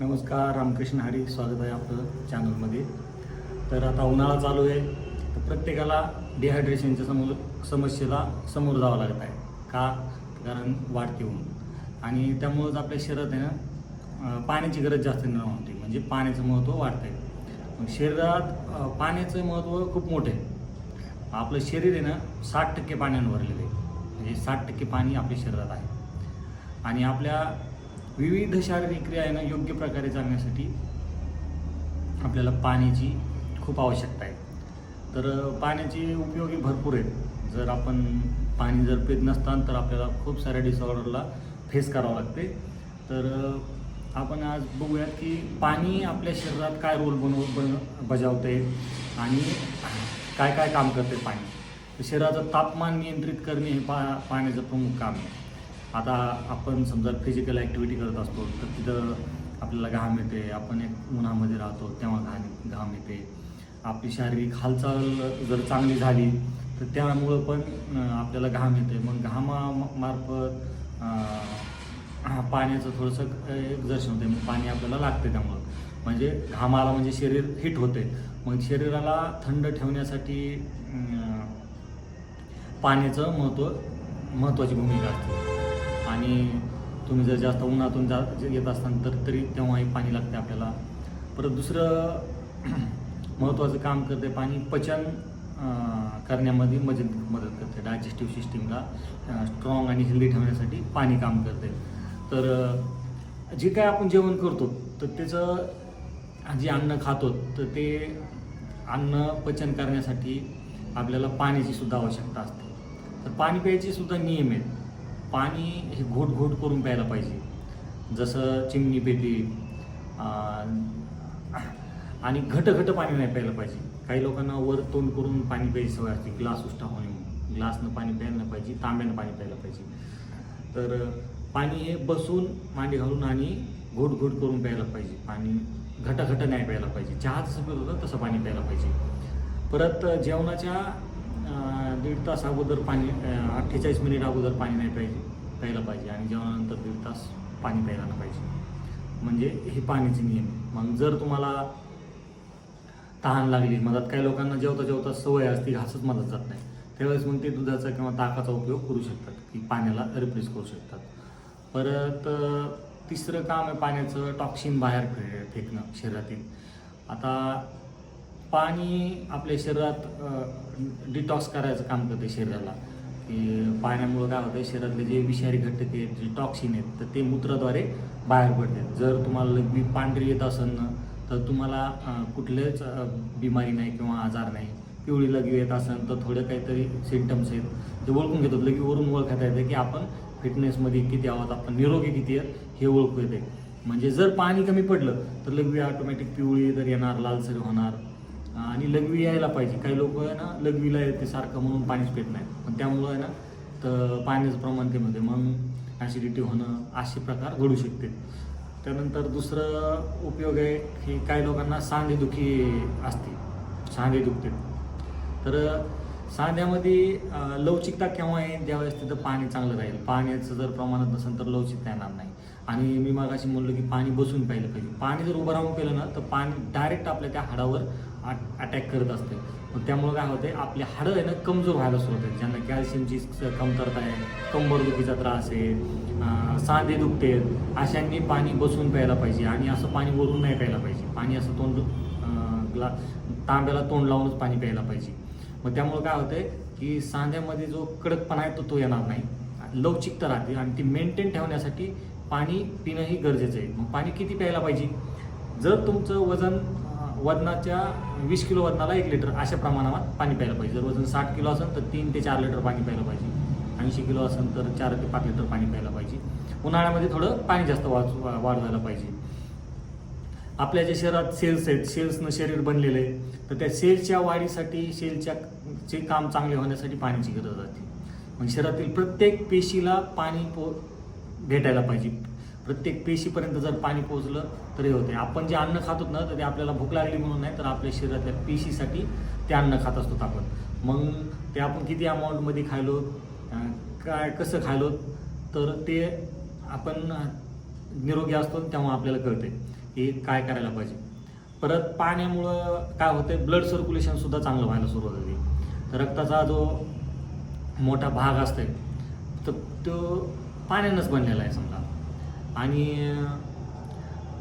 नमस्कार रामकृष्ण हरी स्वागत आहे आपलं चॅनलमध्ये तर आता उन्हाळा चालू आहे तर प्रत्येकाला डिहायड्रेशनच्या समोर समस्येला समोर जावं लागत आहे. का? कारण वाढते ऊन. आणि त्यामुळंच आपल्या शरीरात आहे ना पाण्याची गरज जास्त निर्माण होते. म्हणजे पाण्याचं महत्त्व वाढतं आहे मग शरीरात पाण्याचं महत्त्व खूप मोठं आहे. आपलं शरीर आहे ना साठ टक्के पाण्यानं भरलेलं आहे. म्हणजे साठ टक्के पाणी आपल्या शरीरात आहे. आणि आपल्या विविध शारीरिक क्रिया योग्य प्रकारे चालण्यासाठी आपल्याला पाण्याची खूप आवश्यकता आहे. तर पाण्याचे उपयोगी भरपूर आहेत. जर आपण पाणी जर पित नसताना तर आपल्याला खूप साऱ्या डिसऑर्डरला फेस करावं लागते. तर आपण आज बघूयात की पाणी आपल्या शरीरात काय रोल बनव बन बजावते आणि काय काय काम करते पाणी? तर शरीराचं तापमान नियंत्रित करणे हे पा पाण्याचं प्रमुख काम आहे. आता आपण समजा फिजिकल ॲक्टिव्हिटी करत असतो तर तिथं आपल्याला घाम येते आपण एक उन्हामध्ये राहतो तेव्हा घाम घाम येते. आपली शारीरिक हालचाल जर चांगली झाली तर त्यामुळं पण आपल्याला घाम येते मग घामामार्फत पाण्याचं थोडंसं एक दर्शन होते मग पाणी आपल्याला लागते त्यामुळं. म्हणजे घामाला म्हणजे शरीर हिट होते मग शरीराला थंड ठेवण्यासाठी पाण्याचं महत्त्व महत्त्वाची भूमिका असते. आणि तुम्ही जर जास्त उन्हातून जा येत असताना तर तरी तेव्हाही पाणी लागते आपल्याला. परत दुसरं महत्त्वाचं काम करते पाणी पचन करण्यामध्ये मदत मदत करते डायजेस्टिव्ह सिस्टीमला स्ट्रॉंग आणि हेल्दी ठेवण्यासाठी पाणी काम करते तर जे काय आपण जेवण करतो तर त्याचं जे अन्न खातो तर ते अन्न पचन करण्यासाठी आपल्याला पाण्याची सुद्धा आवश्यकता असते. तर पाणी प्यायचे सुद्धा नियम आहेत. पाणी हे घोट घोट करून प्यायला पाहिजे. जसं चिमणी पेते आणि घट घट पाणी नाही प्यायला पाहिजे. काही लोकांना वर तोंड करून पाणी प्यायची सवय असते ग्लास उष्टा होणे ग्लासनं पाणी प्यायला नाही पाहिजे तांब्यानं पाणी प्यायला पाहिजे. तर पाणी हे बसून मांडी घालून आणि घोट घोट करून प्यायला पाहिजे. पाणी घटाघट नाही प्यायला पाहिजे. चहा जसं पित होतं तसं पाणी प्यायला पाहिजे. परत जेवणाच्या दीड तास अगोदर पाणी अठ्ठेचाळीस मिनिट अगोदर पाणी नाही पाहिजे प्यायला पाहिजे आणि जेवणानंतर दीड तास पाणी प्यायला नाही पाहिजे. म्हणजे हे पाण्याचे नियम मग जर तुम्हाला तहान लागली मधात काही लोकांना जेवता जेवता सवय असते घासच मदत जात नाही. त्यावेळेस मग ते दुधाचा किंवा ताकाचा उपयोग करू शकतात की पाण्याला रिप्लेस करू शकतात. परत तिसरं काम आहे पाण्याचं टॉक्सिन बाहेर फे फेकणं शरीरातील. आता पाणी आपल्या शरीरात डिटॉक्स करायचं काम करते शरीराला. की पाण्यामुळं काय होतं शरीरातले जे विषारी घटक आहेत जे टॉक्सिन आहेत तर ते मूत्राद्वारे बाहेर पडतात. जर तुम्हाला बी पांढरी येत असेल ना तर तुम्हाला कुठलेच बिमारी नाही किंवा आजार नाही. पिवळी लगी येत असेल तर थोडे काहीतरी सिमटम्स आहेत. ते ओळखून घेतात लघवीवरून ओळखता येतं की आपण फिटनेसमध्ये किती आहोत आपण निरोगी किती आहेत हे ओळखू येते. म्हणजे जर पाणी कमी पडलं तर लघवी ऑटोमॅटिक पिवळी तर येणार लालसर होणार. आणि लघवी यायला पाहिजे. काही लोक आहे ना लघवीला येते सारखं म्हणून पाणीच पेट नाही. पण त्यामुळं आहे ना तर पाण्याचं प्रमाण कमी होते. मग ॲसिडिटी होणं असे प्रकार घडू शकते. त्यानंतर दुसरं उपयोग आहे की काही लोकांना सांधेदुखी असते. सांधे दुखते. तर सांध्यामध्ये लवचिकता केव्हा येईल? ज्यावेळेस तिथं पाणी चांगलं राहील. पाण्याचं जर प्रमाणात नसेल तर लवचिकता येणार नाही. आणि मी मागाशी म्हणलो की पाणी बसून पाहिलं पाहिजे. पाणी जर उभं राहून केलं ना तर पाणी डायरेक्ट आपल्या त्या हाडावर अटॅक करत असते. मग त्यामुळं काय होते आपली हाडं आहे ना कमजोर व्हायला सुरुवात होते. ज्यांना कॅल्शियमची कमतरता आहे कंबरदुखीचा त्रास आहे सांधे दुखते अशांनी पाणी बसून प्यायला पाहिजे आणि असं पाणी वरून नाही प्यायला पाहिजे. पाणी असं तोंड ग्ला तांब्याला तोंड लावूनच पाणी प्यायला पाहिजे. मग त्यामुळं काय होतंय की सांध्यामध्ये जो कडकपणा आहे तो तो येणार नाही. लवचिकता राहते आणि ती मेंटेन ठेवण्यासाठी पाणी पिणंही गरजेचं आहे. मग पाणी किती प्यायला पाहिजे? जर तुमचं वजन वजनाच्या वीस किलो वजनाला एक लिटर अशा प्रमाणात पाणी प्यायला पाहिजे. जर वजन साठ किलो असेल तर तीन ते चार लिटर पाणी प्यायला पाहिजे. ऐंशी किलो असेल तर चार ते पाच लिटर पाणी प्यायला पाहिजे. उन्हाळ्यामध्ये थोडं पाणी जास्त वाच वा- वाढवायला पाहिजे. आपल्या ज्या शरीरात सेल्स आहेत सेल्सनं शरीर बनलेलं आहे तर त्या सेल्सच्या वाढीसाठी सेलच्या चे काम चांगले होण्यासाठी पाण्याची गरज असते. मग शरीरातील प्रत्येक पेशीला पाणी पो भेटायला पाहिजे. प्रत्येक पेशीपर्यंत जर पाणी पोहोचलं तर हे होते आपण जे अन्न खातो ना तर ते आपल्याला भूक लागली म्हणून नाही तर आपल्या शरीरातल्या पेशीसाठी ते अन्न खात असतो आपण. मग ते आपण किती अमाऊंटमध्ये खायलो काय कसं खायलो तर ते आपण निरोगी असतो तेव्हा आपल्याला कळते की काय करायला पाहिजे. परत पाण्यामुळं काय होतं ब्लड सर्क्युलेशनसुद्धा चांगलं व्हायला सुरुवात होते. तर रक्ताचा जो मोठा भाग असतो तर तो पाण्यानंच बनलेला आहे समजा. आणि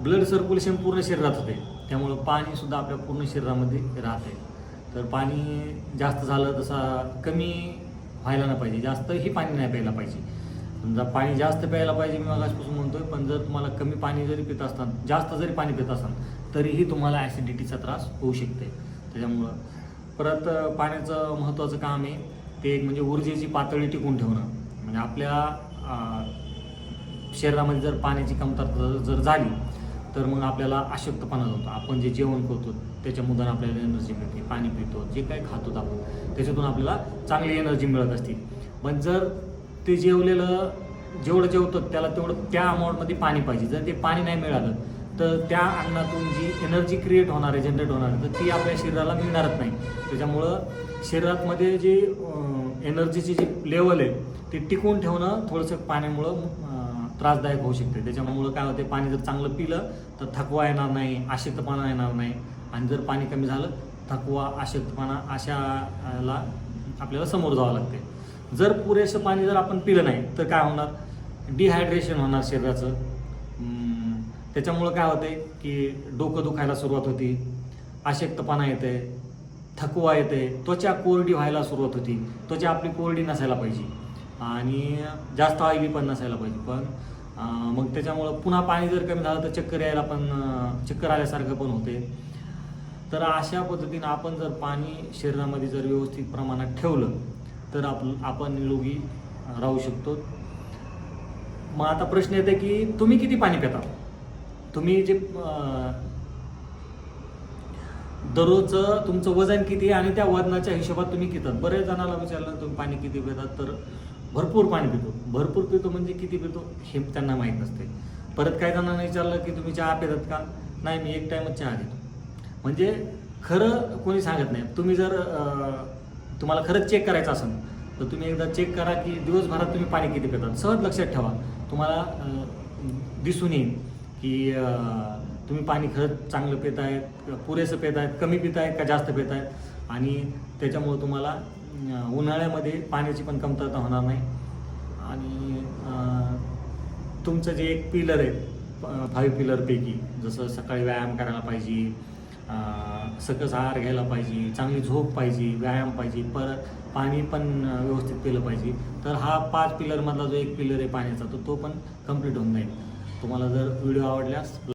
ब्लड सर्क्युलेशन पूर्ण शरीरात होते. त्यामुळं पाणीसुद्धा आपल्या पूर्ण शरीरामध्ये राहते. तर पाणी जास्त झालं तसा कमी व्हायला नाही पाहिजे. जास्तही पाणी नाही प्यायला पाहिजे. समजा पाणी जास्त प्यायला पाहिजे मी मगासपासून म्हणतोय पण जर तुम्हाला कमी पाणी जरी पित असताना जास्त जरी पाणी पित असाल तरीही तुम्हाला ॲसिडिटीचा त्रास होऊ शकते. त्याच्यामुळं परत पाण्याचं महत्त्वाचं काम आहे ते एक म्हणजे ऊर्जेची पातळी टिकून ठेवणं. म्हणजे आपल्या शरीरामध्ये जर पाण्याची कमतरता जर झाली तर मग आपल्याला अशक्तपणा जातो. आपण जे जेवण करतो त्याच्यामधून आपल्याला एनर्जी मिळते. पाणी पितो जे काही खातो आपण त्याच्यातून आपल्याला चांगली एनर्जी मिळत असते. पण जर ते जेवलेलं जेवढं जेवतो त्याला तेवढं त्या अमाऊंटमध्ये पाणी पाहिजे. जर ते पाणी नाही मिळालं तर त्या अन्नातून जी एनर्जी क्रिएट होणार आहे जनरेट होणार आहे तर ती आपल्या शरीराला मिळणारच नाही. त्याच्यामुळं शरीरातमध्ये जी एनर्जीची जी लेवल आहे ते टिकवून ठेवणं थोडंसं पाण्यामुळं त्रासदायक होऊ शकते. त्याच्यामुळं काय होते पाणी जर चांगलं पिलं तर थकवा येणार नाही आशक्तपणा येणार नाही. आणि जर पाणी कमी झालं थकवा अशक्तपणा अशाला आपल्याला समोर जावं लागते जर पुरेसं पाणी जर आपण पिलं नाही तर काय होणार? डिहायड्रेशन होणार शरीराचं. त्याच्यामुळं काय होते की डोकं दुखायला सुरुवात होती अशक्तपणा येते थकवा येते त्वचा कोरडी व्हायला सुरुवात होती. त्वचा आपली कोरडी नसायला पाहिजे. आणि जास्त ऑइली पण नसायला पाहिजे. पण मग त्याच्यामुळं पुन्हा पाणी जर कमी झालं तर चक्कर यायला पण चक्कर आल्यासारखं पण होते. तर अशा पद्धतीनं आपण जर पाणी शरीरामध्ये जर व्यवस्थित प्रमाणात ठेवलं तर आप आपण निरोगी राहू शकतो. मग आता प्रश्न येते की तुम्ही किती पाणी पिता? तुम्ही जे दररोज दररोजचं तुमचं वजन किती आहे आणि त्या वजनाच्या हिशोबात तुम्ही किती बरेच जणांना विचारलं तुम्ही पाणी किती पितात? तर भरपूर पाणी पितो. भरपूर पितो म्हणजे किती पितो? हे त्यांना माहीत नसते. परत काही जणांना विचारलं की तुम्ही चहा पितात का? नाही मी एक टाईमच चहा घेतो. म्हणजे खरं कोणी सांगत नाही. तुम्ही जर तुम्हाला खरंच चेक करायचं असेल तर तुम्ही एकदा चेक करा की दिवसभरात तुम्ही पाणी किती पितात. सहज लक्षात ठेवा. तुम्हाला दिसून येईल की तुम्ही पाणी खरंच चांगलं पित आहेत पुरेसं पित आहेत कमी पित आहेत का जास्त पित आहेत आणि त्याच्यामुळं तुम्हाला उन्हाळ्यामध्ये पाण्याची पण कमतरता होणार नाही. आणि तुमचं जे एक पिलर आहे फाईव्ह पिलरपैकी जसं सकाळी व्यायाम करायला पाहिजे सकस आहार घ्यायला पाहिजे चांगली झोप पाहिजे व्यायाम पाहिजे परत पाणी पण व्यवस्थित पिलं पाहिजे तर हा पाच पिलरमधला जो एक पिलर आहे पाण्याचा तर तो पण कंप्लीट होऊन जाईल. तुम्हाला जर व्हिडिओ आवडल्यास